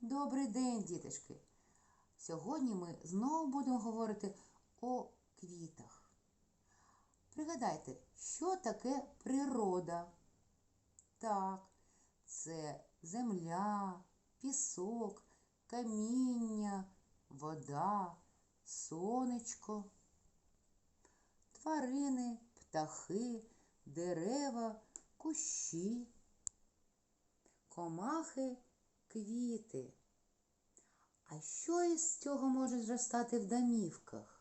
Добрий день, діточки! Сьогодні ми знову будемо говорити о квітах. Пригадайте, що таке природа? Так, це земля, пісок, каміння, вода, сонечко, тварини, птахи, дерева, кущі, комахи, квіти. А що із цього може зростати в домівках?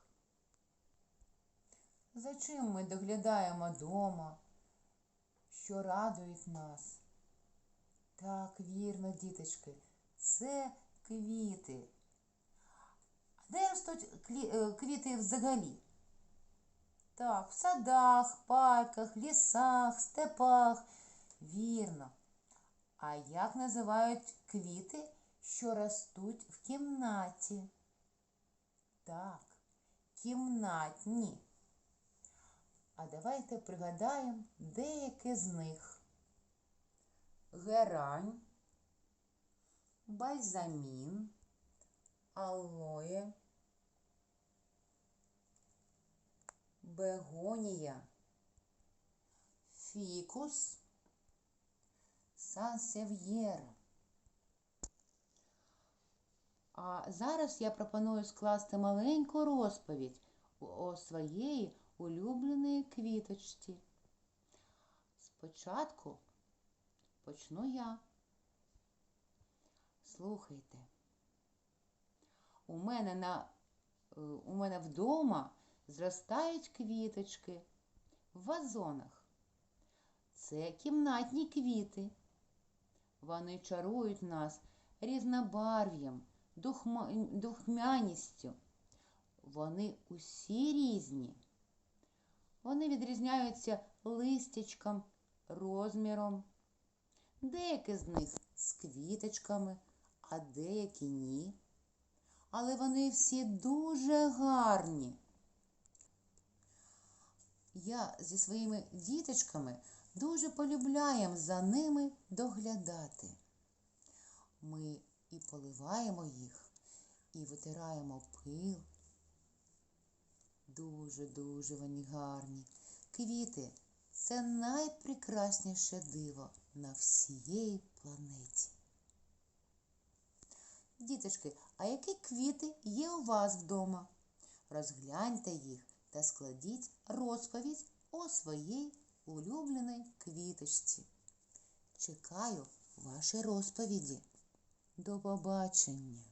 За чим ми доглядаємо дома? Що радують нас? Так, вірно, діточки, це квіти. А де ростуть е, квіти взагалі? Так, в садах, парках, лісах, степах. Вірно. А як називають квіти, що ростуть в кімнаті? Так, кімнатні. А давайте пригадаємо деякі з них. Герань, бальзамін, алоє, бегонія, фікус, сансев'єр. А зараз я пропоную скласти маленьку розповідь о своєї улюбленої квіточці. Спочатку почну я. Слухайте. У мене на е, у мене вдома зростають квіточки в вазонах. Це кімнатні квіти. Вони чарують нас різнобарв'ям, духма- духмяністю. Вони усі різні. Вони відрізняються листячком, розміром. Деякі з них з квіточками, а деякі ні. Але вони всі дуже гарні. Я зі своїми діточками дуже полюбляємо за ними доглядати. Ми і поливаємо їх, і витираємо пил. Дуже-дуже вони гарні. Квіти це найпрекрасніше диво на всієї планеті. Діточки, а які квіти є у вас вдома? Розгляньте їх та складіть розповідь о своїй улюбленій квіточці. Чекаю ваші розповіді. До побачення!